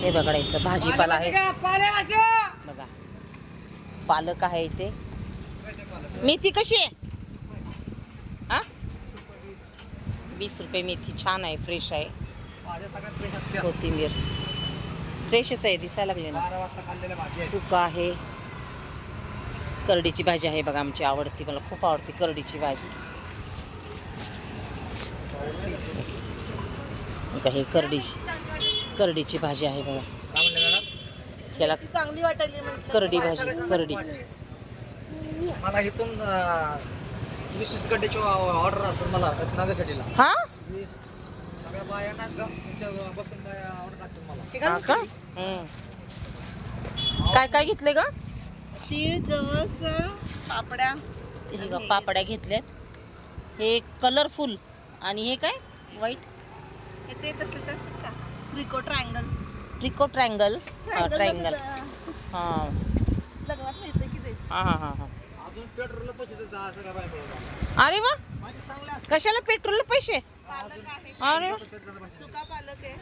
हे बघा इथं भाजीपाला आहे. बघा. पालक आहे इथे. मेथी कशी आहे? हा वीस रुपये मेथी. छान आहे फ्रेश आहे. कोथिंबीर. फ्रेशच आहे दिसायला लागले ना. चुका आहे. करडीची भाजी आहे बघा आमची आवडती. मला खूप आवडते करडीची भाजी. बघा हे करडीची. करडीची भाजी आहे बघा. याला चांगली वाटायली. करडी भाजी करडी. मला इथून वीस वीस गड्ड्याची ऑर्डर असेल मला रत्नागिरीसाठीला हा? वीस. सगळ्या बायांना ग- तुमच्या बसून बाया ऑर्डर टाकतील मला. हे का? हम्म. काय काय घेतले का तीळ जवस पापड्या. हे बघा, पापड्या घेतल्या हे कलरफुल आणि हे काय? व्हाईट हे ते तसं तसं का? त्रिको ट्रायंगल ट्रिको ट्रायंगल ट्रायंगल हां लग्नात मिळतं की ते? हां हां हां हां. अजून पेट्रोलला पैसे देतात सगळ्या बाया मिळून. अरे वा! माझी चांगले असतात. कशाला पेट्रोलला पैसे? पालक आहे. अरे वा. सुका पालक आहे.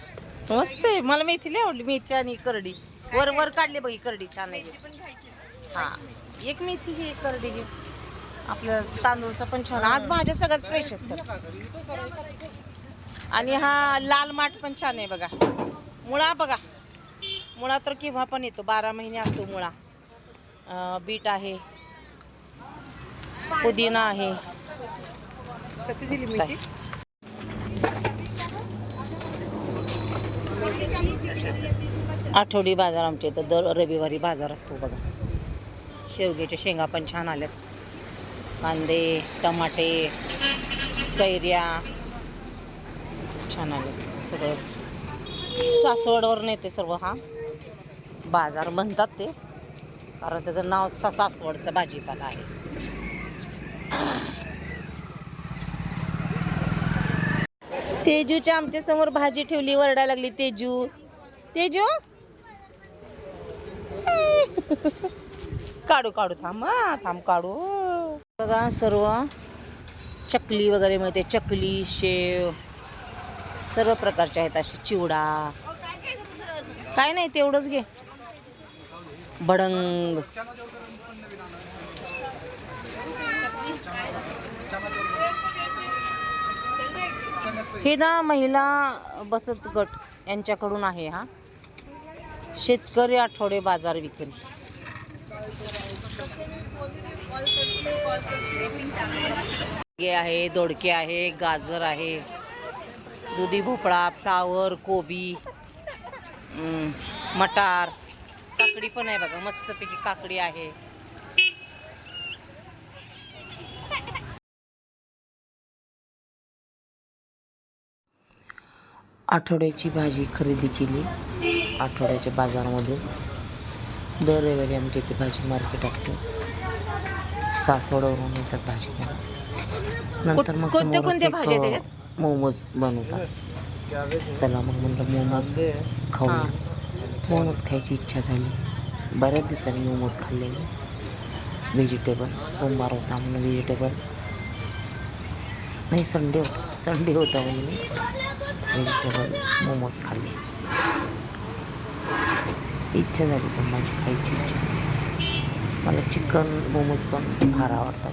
मस्त आहे. मला मेथी लई आवडली मेथी आणि करडी. वर वर काढले बघ ही करडी छान आहे. मेथी पण खायची हा. एक मेथी घे एक करडी घे. आपलं तांदूळचा पण छान आज भाज्या सगळ्याच फ्रेश आहेत. आणि हा लाल माठ पण छान आहे बघा. मुळा बघा. मुळा तर केव्हा पण येतो. बारा महिने असतो मुळा. बीट आहे. पुदिना आहे. कशी दिली मस्त आहे. आठवडी बाजार आमच्या इथं. दर रविवारी बाजार असतो बघा. शेवग्याच्या शेंगा पण छान आल्यात. कांदे टमाटे कैऱ्या छान आले. सगळं सासवडवरून येते सर्व हा. बाजार म्हणतात ते कारण त्याचं नाव सा सासवडचा भाजीपाला आहे. तेजूच्या आमच्यासमोर भाजी ठेवली वरडायला लागली तेजू. तेजू? काढू काढू थांब थांब काढू. बघा सर्व. चकली वगैरे मिळते चकली शेव. सर्व प्रकारचे आहेत असे चिवडा. काय नाही तेवढंच घे. भडंग हे ना महिला बचत गट यांच्याकडून आहे हा. शेतकरी आठवडे बाजार विक्री. आहे दोडके आहे गाजर आहे. दुधी भोपळा फ्लावर कोबी मटार. काकडी पण आहे बघा मस्तपैकी काकडी आहे. आठवड्याची भाजी खरेदी केली. आठवड्याच्या बाजारामधून दर रविवारी आमच्या इथे भाजी मार्केट असते. सासवडवरून येतात भाजी नंतर मग कोणत्या- कोणत्या भाज्या? मोमोज बनवतात. चला मग म्हणलं मोमोज खाऊ. मोमोज खायची इच्छा झाली. बऱ्याच दिवसांनी मोमोज खाल्लेले व्हेजिटेबल सोमवार होता म्हणून व्हेजिटेबल नाही संडे होता. संडे होता म्हणून मी व्हेजिटेबल मोमोज खाल्ले. इच्छा झाली पण माझी खायची इच्छा मला चिकन मोमोज पण फार आवडतात.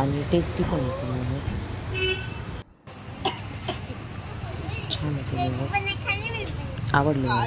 आणि टेस्टी पण होते मोमोज छान होते मोमोज आवडले मला.